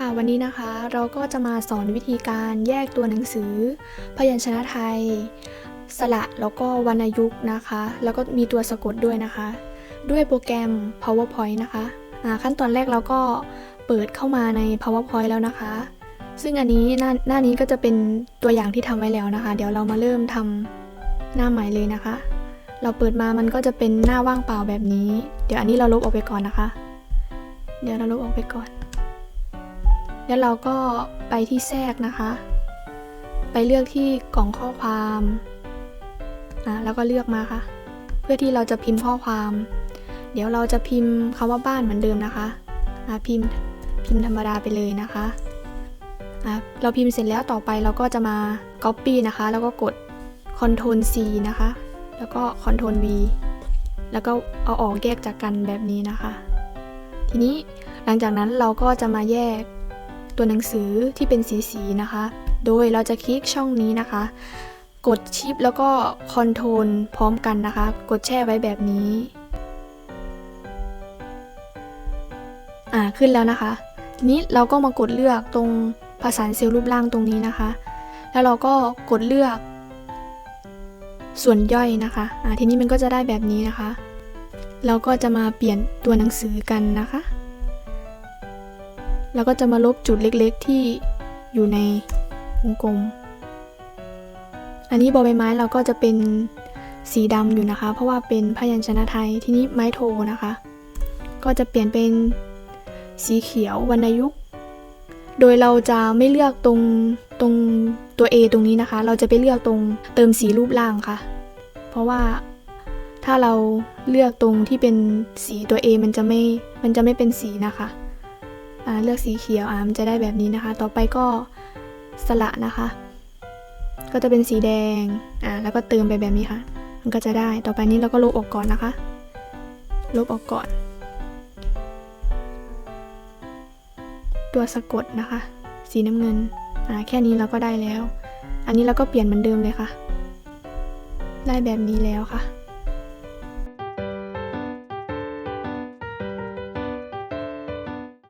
ค่ะวันนี้นะคะเราก็จะมาสอนวิธีการแยกตัวหนังสือ พยัญชนะไทย สระแล้วก็วรรณยุกต์นะคะ แล้วก็มีตัวสะกดด้วยนะคะ ด้วยโปรแกรม powerpoint นะคะขั้นตอนแรกเราก็เปิดเข้ามาใน powerpoint แล้วนะคะ ซึ่งอันนี้หน้าหน้านี้ก็จะเป็นตัวอย่างที่ทำไว้แล้วนะคะ เดี๋ยวเรามาเริ่มทำหน้าใหม่เลยนะคะ เราเปิดมามันก็จะเป็นหน้าว่างเปล่าแบบนี้ เดี๋ยวอันนี้เราลบออกไปก่อนนะคะ เดี๋ยวเราลบออกไปก่อน แล้วเราก็ไปที่แทรกนะคะ ไปเลือกที่กล่องข้อความอะแล้วก็เลือกมาค่ะ เพื่อที่เราจะพิมพ์ข้อความ เดี๋ยวเราจะพิมพ์คำว่าบ้านเหมือนเดิมนะคะอะพิมพ์พิมพ์ธรรมดาไปเลยนะคะอะเราพิมพ์เสร็จแล้วต่อไปเราก็จะมา Copy นะคะ แล้วก็กด Ctrl C นะคะ แล้วก็ Ctrl V แล้วก็เอาออกแยกจากกันแบบนี้นะคะ ทีนี้หลังจากนั้นเราก็จะมาแยก ตัวหนังสือที่เป็นสีๆนะคะ โดยเราจะคลิกช่องนี้นะคะ กดชิปแล้วก็คอนโทรลพร้อมกันนะคะ กดแช่ไว้แบบนี้อ่าขึ้นแล้วนะคะทีนี้เราก็มากดเลือกตรงภาษานเซลล์รูปร่างตรงนี้นะคะ แล้วเราก็กดเลือกส่วนย่อยนะคะอ่าทีนี้มันก็จะได้แบบนี้นะคะ เราก็จะมาเปลี่ยนตัวหนังสือกันนะคะ แล้วก็จะมาลบจุดเล็กๆที่อยู่ในวงกลม อันนี้บอใบไม้เราก็จะเป็นสีดำอยู่นะคะ เพราะว่าเป็นพยัญชนะไทย ทีนี้ไม้โทนะคะ ก็จะเปลี่ยนเป็นสีเขียววรรณยุกต์ โดยเราจะไม่เลือกตรงตรงตัว A ตรงนี้นะคะ เราจะไปเลือกตรงเติมสีรูปร่างค่ะ เพราะว่าถ้าเราเลือกตรงที่เป็นสีตัว A มันจะไม่ มันจะไม่เป็นสีนะคะ เลือกสีเขียวอ่ามันจะได้แบบนี้นะคะ ต่อไปก็สละนะคะ ก็จะเป็นสีแดงอ่าแล้วก็เติมไปแบบนี้ค่ะ มันก็จะได้ต่อไปนี้เราก็ลบออกก่อนนะคะ ลบออกก่อน ตัวสะกดนะคะ สีน้ำเงินอ่าแค่นี้เราก็ได้แล้ว อันนี้เราก็เปลี่ยนเหมือนเดิมเลยค่ะ ได้แบบนี้แล้วค่ะ